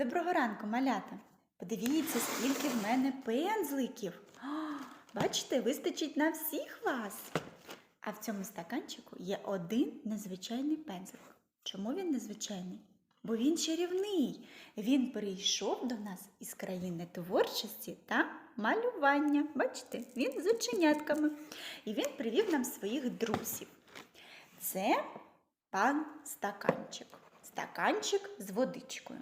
Доброго ранку, малята. Подивіться, скільки в мене пензликів. Бачите, вистачить на всіх вас. А в цьому стаканчику є один незвичайний пензлик. Чому він незвичайний? Бо він чарівний. Він прийшов до нас із країни творчості та малювання. Бачите, він з оченятками. І він привів нам своїх друзів. Це пан стаканчик. Стаканчик з водичкою.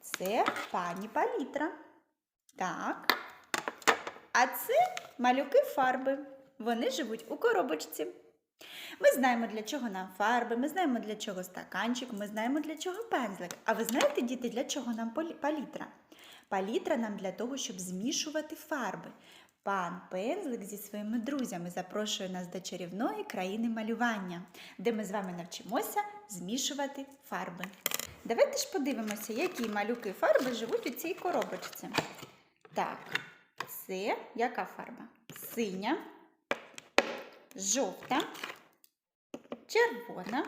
Це пані палітра. Так. А це малюки фарби. Вони живуть у коробочці. Ми знаємо, для чого нам фарби, ми знаємо, для чого стаканчик, ми знаємо, для чого пензлик. А ви знаєте, діти, для чого нам палітра? Палітра нам для того, щоб змішувати фарби. Пан Пензлик зі своїми друзями запрошує нас до чарівної країни малювання, де ми з вами навчимося змішувати фарби. Давайте ж подивимося, які малюки фарби живуть у цій коробочці. Так, це яка фарба? Синя, жовта, червона,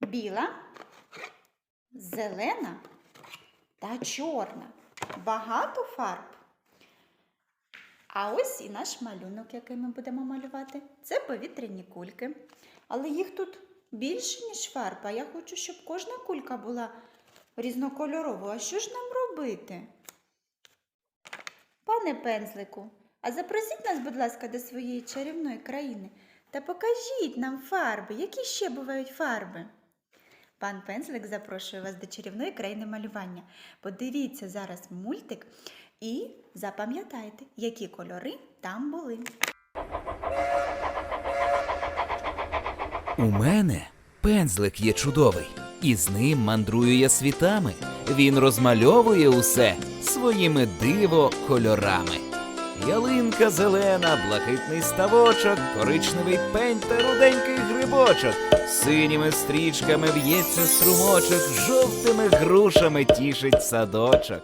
біла, зелена та чорна. Багато фарб. А ось і наш малюнок, який ми будемо малювати. Це повітряні кульки. Але їх тут більше, ніж фарб. А я хочу, щоб кожна кулька була різнокольоровою. А що ж нам робити? Пане пензлику, а запросіть нас, будь ласка, до своєї чарівної країни та покажіть нам фарби. Які ще бувають фарби? Пан Пензлик запрошує вас до чарівної країни малювання. Подивіться зараз мультик і запам'ятайте, які кольори там були. У мене пензлик є чудовий, і з ним мандрую я світами. Він розмальовує усе своїми диво кольорами. Ялинка зелена, блакитний ставочок, коричневий пень та руденький грибочок. Синіми стрічками в'ється струмочок, жовтими грушами тішить садочок.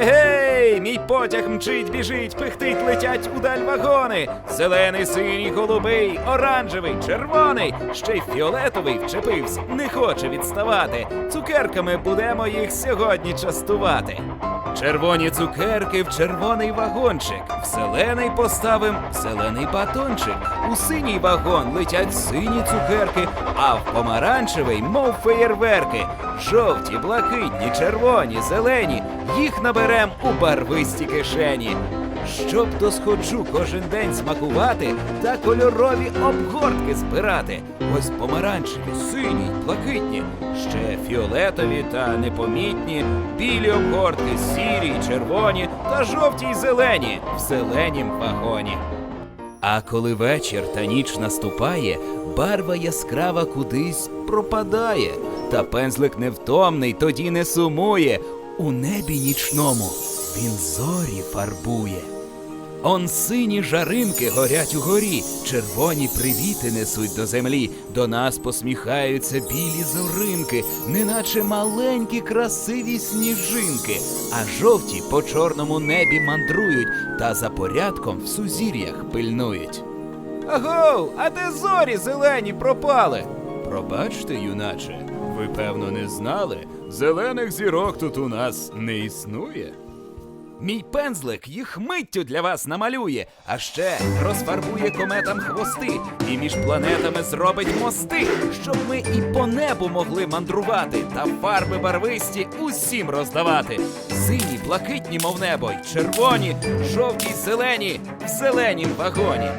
Гей, мій потяг мчить, біжить, пихтить, летять удаль вагони. Зелений, синій, голубий, оранжевий, червоний, ще й фіолетовий вчепився, не хоче відставати. Цукерками будемо їх сьогодні частувати. Червоні цукерки в червоний вагончик, в зелений поставим зелений батончик. У синій вагон летять сині цукерки, а в помаранчевий, мов феєрверки. Жовті, блакитні, червоні, зелені, їх наберем у барвисті кишені. Щоб досходжу кожен день смакувати та кольорові обгортки збирати. Ось помаранчеві, сині, блакитні, ще фіолетові та непомітні, білі обгортки, сірі, й червоні та жовті й зелені в зеленім вагоні. А коли вечір та ніч наступає, барва яскрава кудись пропадає, та пензлик невтомний тоді не сумує. У небі нічному він зорі фарбує. Он сині жаринки горять угорі, червоні привіти несуть до землі, до нас посміхаються білі зоринки, неначе маленькі красиві сніжинки, а жовті по чорному небі мандрують та за порядком в сузір'ях пильнують. Агов, а де зорі зелені пропали? Пробачте, юначе, ви певно не знали, зелених зірок тут у нас не існує. Мій пензлик їх миттю для вас намалює, а ще розфарбує кометам хвости і між планетами зробить мости, щоб ми і по небу могли мандрувати та фарби барвисті усім роздавати. Сині, блакитні, мов небо, й червоні, жовті, й зелені в зеленім вагоні.